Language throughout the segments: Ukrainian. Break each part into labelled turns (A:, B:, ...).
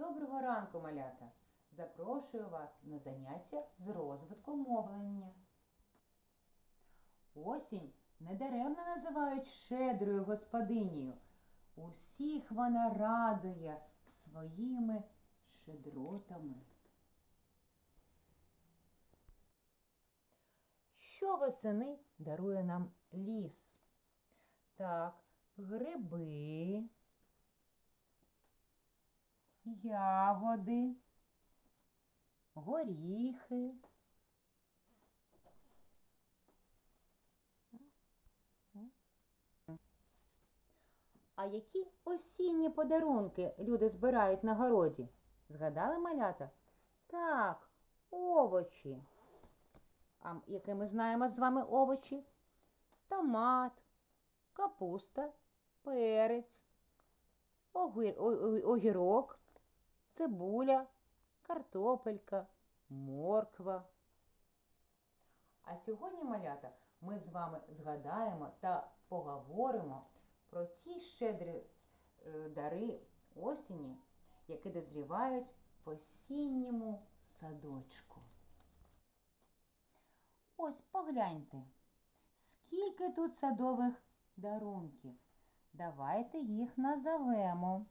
A: Доброго ранку, малята! Запрошую вас на заняття з розвитку мовлення. Осінь недаремно називають щедрою господинею. Усіх вона радує своїми щедротами. Що восени дарує нам ліс? Так, гриби, ягоди, горіхи. А які осінні подарунки люди збирають на городі? Згадали малята? Так, овочі. А які ми знаємо з вами овочі? Томат, капуста, перець, огір- огірок, цибуля, картопелька, морква. А сьогодні, малята, ми з вами згадаємо та поговоримо про ті щедрі е, дари осені, які дозрівають в осінньому садочку. Ось погляньте, скільки тут садових дарунків. Давайте їх назовемо.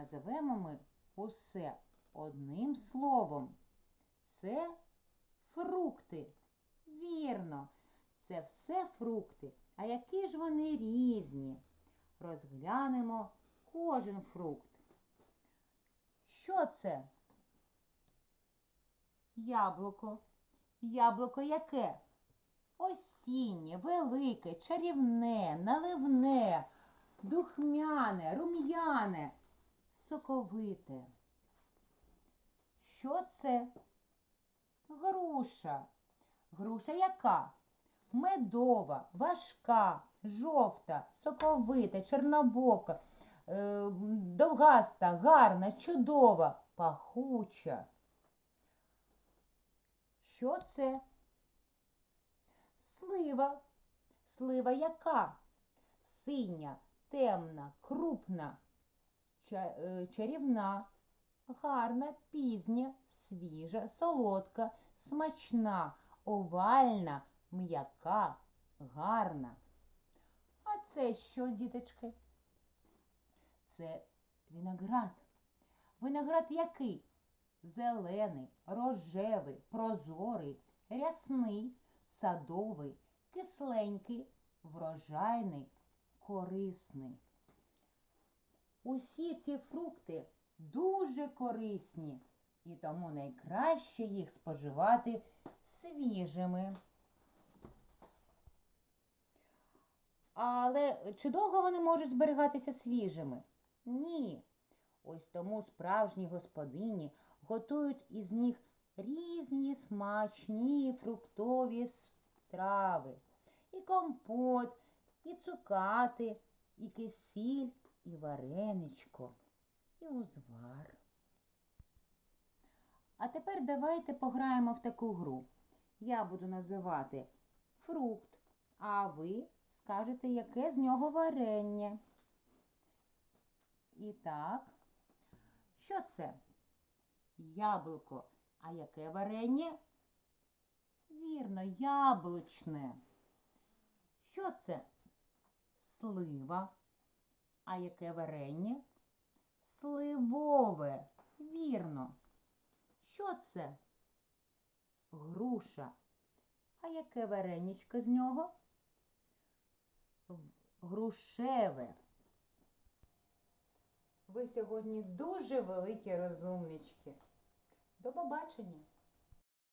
A: Називемо ми усе одним словом. Це фрукти. Вірно, це все фрукти. А які ж вони різні? Розглянемо кожен фрукт. Що це? Яблуко. Яблуко яке? Осіннє, велике, чарівне, наливне, духмяне, рум'яне, соковите. Що це? Груша. Груша яка? Медова, важка, жовта, соковита, чорнобока, е, довгаста, гарна, чудова, пахуча. Що це? Слива. Слива яка? Синя, темна, крупна, чарівна, гарна, пізня, свіжа, солодка, смачна, овальна, м'яка, гарна. А це що, діточки? Це виноград. Виноград який? Зелений, рожевий, прозорий, рясний, садовий, кисленький, врожайний, корисний. Усі ці фрукти дуже корисні, і тому найкраще їх споживати свіжими. Але чи довго вони можуть зберігатися свіжими? Ні. Ось тому справжні господині готують із них різні смачні фруктові страви. І компот, і цукати, і кисіль, і вареничко, і узвар. А тепер давайте пограємо в таку гру. Я буду називати фрукт, а ви скажете, яке з нього варення. І так, що це? Яблуко. А яке варення? Вірно, яблучне. Що це? Слива. А яке варення? Сливове. Вірно. Що це? Груша. А яке вареничко з нього? Грушеве. Ви сьогодні дуже великі розумнички. До побачення!